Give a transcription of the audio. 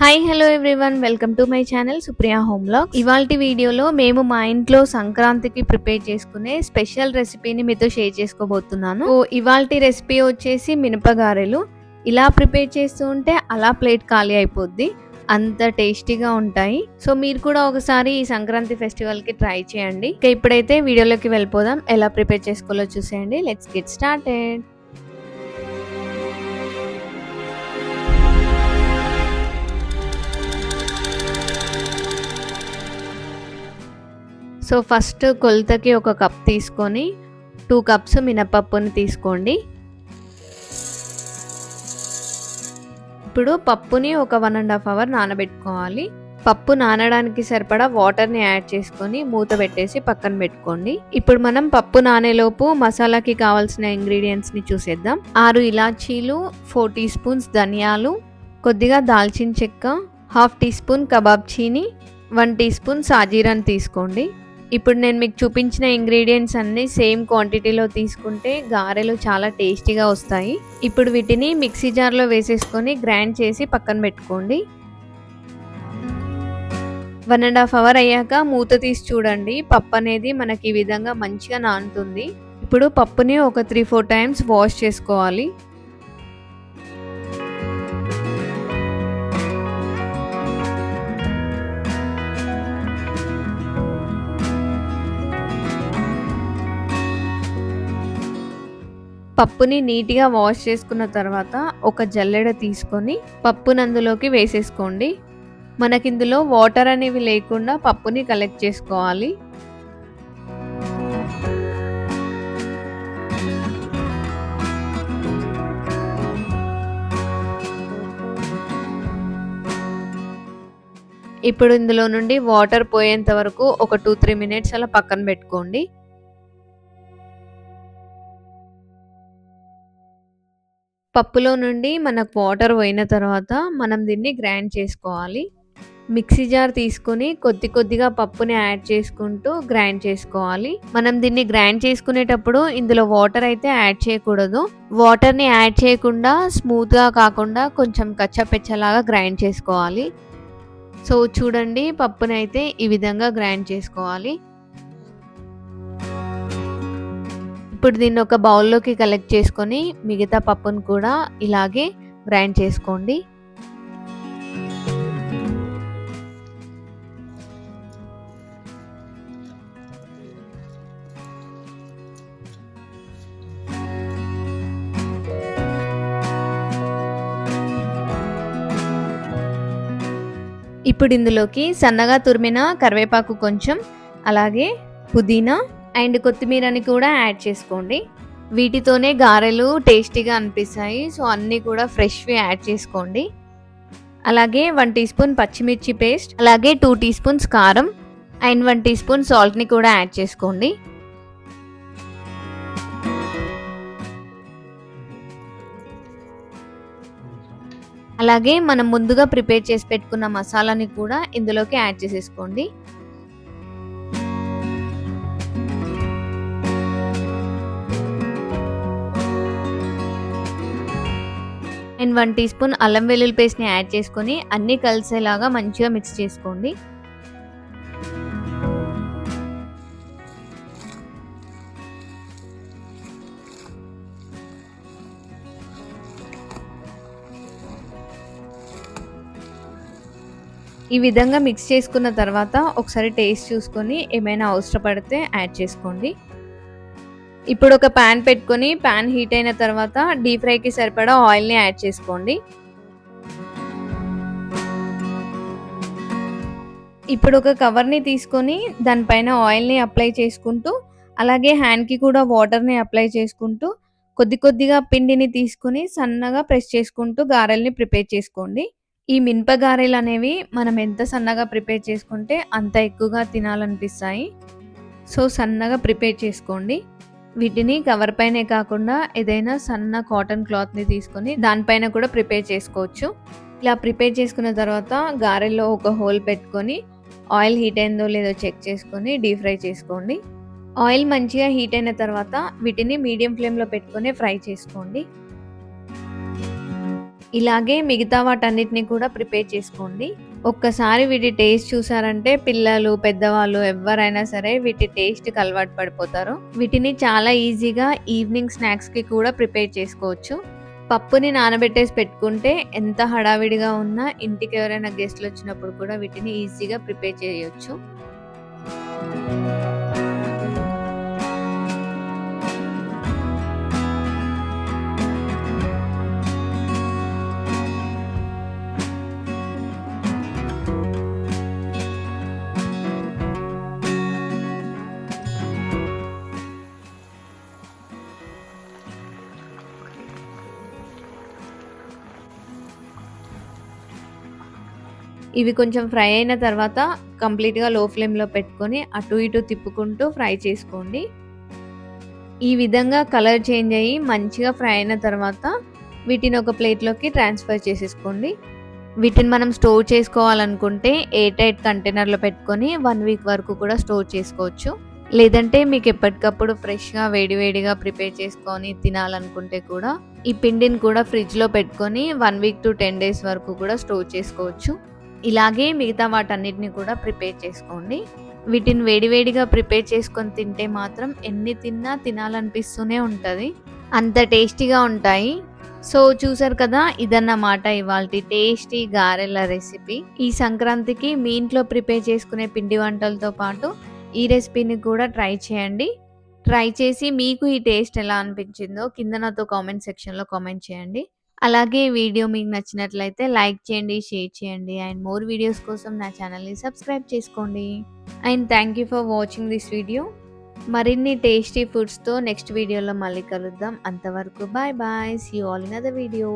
Hi hello everyone welcome to my channel Supriya హోమ్లో ఇవాళ వీడియోలో మేము మా ఇంట్లో సంక్రాంతికి ప్రిపేర్ చేసుకునే స్పెషల్ రెసిపీని మీతో షేర్ చేసుకోబోతున్నాను. ఓ ఇవాళ రెసిపీ వచ్చేసి మినపగారెలు. ఇలా ప్రిపేర్ చేస్తూ ఉంటే అలా ప్లేట్ ఖాళీ అయిపోద్ది. అంత టేస్టీగా ఉంటాయి. సో మీరు కూడా ఒకసారి ఈ సంక్రాంతి ఫెస్టివల్కి ట్రై చేయండి. ఇక ఇప్పుడైతే వీడియోలోకి వెళ్ళిపోదాం. ఎలా ప్రిపేర్ చేసుకోవాలో చూసేయండి. Let's get started so first కొలతకి ఒక కప్ తీసుకొని టూ కప్స్ మినపప్పుని తీసుకోండి. ఇప్పుడు పప్పుని ఒక వన్ అండ్ హాఫ్ అవర్ నానబెట్టుకోవాలి. పప్పు నానడానికి సరిపడా వాటర్ని యాడ్ చేసుకొని మూత పెట్టేసి పక్కన పెట్టుకోండి. ఇప్పుడు మనం పప్పు నానేలోపు మసాలాకి కావాల్సిన ఇంగ్రీడియంట్స్ని చూసేద్దాం. ఆరు ఇలాచీలు ఫోర్ టీ స్పూన్స్ ధనియాలు కొద్దిగా దాల్చిన చెక్క హాఫ్ టీ స్పూన్ కబాబ్ చీని వన్ టీ స్పూన్ సాజీరాని తీసుకోండి. ఇప్పుడు నేను మీకు చూపించిన ఇంగ్రీడియంట్స్ అన్నీ సేమ్ క్వాంటిటీలో తీసుకుంటే గారెలు చాలా టేస్టీగా వస్తాయి. ఇప్పుడు వీటిని మిక్సీ జార్లో వేసేసుకొని గ్రైండ్ చేసి పక్కన పెట్టుకోండి. వన్ అండ్ హాఫ్ అవర్ అయ్యాక మూత తీసి చూడండి. పప్పు అనేది మనకి ఈ విధంగా మంచిగా నానుతుంది. ఇప్పుడు పప్పుని ఒక త్రీ ఫోర్ టైమ్స్ వాష్ చేసుకోవాలి. పప్పుని నీట్గా వాష్ చేసుకున్న తర్వాత ఒక జల్లెడ తీసుకొని పప్పుని అందులోకి వేసేసుకోండి. మనకి ఇందులో వాటర్ అనేవి లేకుండా పప్పుని కలెక్ట్ చేసుకోవాలి. ఇప్పుడు ఇందులో నుండి వాటర్ పోయేంత వరకు ఒక టూ త్రీ మినిట్స్ అలా పక్కన పెట్టుకోండి. పప్పులో నుండి మనకు వాటర్ పోయిన తర్వాత మనం దీన్ని గ్రైండ్ చేసుకోవాలి. మిక్సీ జార్ తీసుకొని కొద్ది కొద్దిగా పప్పుని యాడ్ చేసుకుంటూ గ్రైండ్ చేసుకోవాలి. మనం దీన్ని గ్రైండ్ చేసుకునేటప్పుడు ఇందులో వాటర్ అయితే యాడ్ చేయకూడదు. వాటర్ని యాడ్ చేయకుండా స్మూత్గా కాకుండా కొంచెం కచ్చపెచ్చలాగా గ్రైండ్ చేసుకోవాలి. సో చూడండి పప్పుని అయితే ఈ విధంగా గ్రైండ్ చేసుకోవాలి. ఇప్పుడు దీన్ని ఒక బౌల్లోకి కలెక్ట్ చేసుకొని మిగతా పప్పును కూడా ఇలాగే గ్రైండ్ చేసుకోండి. ఇప్పుడు ఇందులోకి సన్నగా తురిమిన కరివేపాకు కొంచెం అలాగే పుదీనా అండ్ కొత్తిమీరని కూడా యాడ్ చేసుకోండి. వీటితోనే గారెలు టేస్టీగా అనిపిస్తాయి. సో అన్నీ కూడా ఫ్రెష్వి యాడ్ చేసుకోండి. అలాగే వన్ టీ స్పూన్ పచ్చిమిర్చి పేస్ట్ అలాగే టూ టీ స్పూన్స్ కారం అండ్ వన్ టీ స్పూన్ సాల్ట్ని కూడా యాడ్ చేసుకోండి. అలాగే మనం ముందుగా ప్రిపేర్ చేసి పెట్టుకున్న మసాలాని కూడా ఇందులోకి యాడ్ చేసేసుకోండి. అండ్ వన్ టీ స్పూన్ అల్లం వెల్లుల్లి పేస్ట్ని యాడ్ చేసుకొని అన్నీ కలిసేలాగా మంచిగా మిక్స్ చేసుకోండి. ఈ విధంగా మిక్స్ చేసుకున్న తర్వాత ఒకసారి టేస్ట్ చూసుకొని ఏమైనా అవసరపడితే యాడ్ చేసుకోండి. ఇప్పుడు ఒక ప్యాన్ పెట్టుకొని ప్యాన్ హీట్ అయిన తర్వాత డీప్ ఫ్రైకి సరిపడా ఆయిల్ని యాడ్ చేసుకోండి. ఇప్పుడు ఒక కవర్ని తీసుకొని దానిపైన ఆయిల్ని అప్లై చేసుకుంటూ అలాగే హ్యాండ్కి కూడా వాటర్ని అప్లై చేసుకుంటూ కొద్ది కొద్దిగా పిండిని తీసుకుని సన్నగా ప్రెస్ చేసుకుంటూ గారెల్ని ప్రిపేర్ చేసుకోండి. ఈ మినప గారెలు అనేవి మనం ఎంత సన్నగా ప్రిపేర్ చేసుకుంటే అంత ఎక్కువగా తినాలనిపిస్తాయి. సో సన్నగా ప్రిపేర్ చేసుకోండి. వీటిని కవర్ పైనే కాకుండా ఏదైనా సన్న కాటన్ క్లాత్ని తీసుకొని దానిపైన కూడా ప్రిపేర్ చేసుకోవచ్చు. ఇలా ప్రిపేర్ చేసుకున్న తర్వాత గారెల్లో ఒక హోల్ పెట్టుకొని ఆయిల్ హీట్ అయిందో లేదో చెక్ చేసుకొని డీప్ ఫ్రై చేసుకోండి. ఆయిల్ మంచిగా హీట్ అయిన తర్వాత వీటిని మీడియం ఫ్లేమ్లో పెట్టుకొని ఫ్రై చేసుకోండి. ఇలాగే మిగతా వాటన్నిటిని కూడా ప్రిపేర్ చేసుకోండి. ఒక్కసారి వీటి టేస్ట్ చూసారంటే పిల్లలు పెద్దవాళ్ళు ఎవరైనా సరే వీటి టేస్ట్కి అలవాటు పడిపోతారు. వీటిని చాలా ఈజీగా ఈవినింగ్ స్నాక్స్కి కూడా ప్రిపేర్ చేసుకోవచ్చు. పప్పుని నానబెట్టేసి పెట్టుకుంటే ఎంత హడావిడిగా ఉన్నా ఇంటికి ఎవరైనా గెస్ట్లు వచ్చినప్పుడు కూడా వీటిని ఈజీగా ప్రిపేర్ చేయొచ్చు. ఇవి కొంచెం ఫ్రై అయిన తర్వాత కంప్లీట్గా లో ఫ్లేమ్లో పెట్టుకొని అటు ఇటు తిప్పుకుంటూ ఫ్రై చేసుకోండి. ఈ విధంగా కలర్ చేంజ్ అయ్యి మంచిగా ఫ్రై అయిన తర్వాత వీటిని ఒక ప్లేట్లోకి ట్రాన్స్ఫర్ చేసేసుకోండి. వీటిని మనం స్టోర్ చేసుకోవాలనుకుంటే ఎయిర్ టైట్ కంటైనర్లో పెట్టుకొని వన్ వీక్ వరకు కూడా స్టోర్ చేసుకోవచ్చు. లేదంటే మీకు ఎప్పటికప్పుడు ఫ్రెష్గా వేడివేడిగా ప్రిపేర్ చేసుకొని తినాలనుకుంటే కూడా ఈ పిండిని కూడా ఫ్రిడ్జ్లో పెట్టుకొని one week to ten days వరకు కూడా స్టోర్ చేసుకోవచ్చు. ఇలాగే మిగతా వాటన్నిటిని కూడా ప్రిపేర్ చేసుకోండి. వీటిని వేడివేడిగా ప్రిపేర్ చేసుకొని తింటే మాత్రం ఎన్ని తిన్నా తినాలనిపిస్తూనే ఉంటుంది. అంత టేస్టీగా ఉంటాయి. సో చూసారు కదా ఇదన్నమాట ఇవాళ టేస్టీ గారెల రెసిపీ. ఈ సంక్రాంతికి మీ ఇంట్లో ప్రిపేర్ చేసుకునే పిండి వంటలతో పాటు ఈ రెసిపీని కూడా ట్రై చేయండి. ట్రై చేసి మీకు ఈ టేస్ట్ ఎలా అనిపించిందో కింద నాతో కామెంట్ సెక్షన్లో కామెంట్ చేయండి. అలాగే వీడియో మీకు నచ్చినట్లయితే లైక్ చేయండి షేర్ చేయండి. అండ్ మోర్ వీడియోస్ కోసం నా ఛానల్ని సబ్స్క్రైబ్ చేసుకోండి. And thank you for watching this video మరిన్ని టేస్టీ ఫుడ్స్తో నెక్స్ట్ వీడియోలో మళ్ళీ కలుద్దాం. అంతవరకు bye bye see all in other video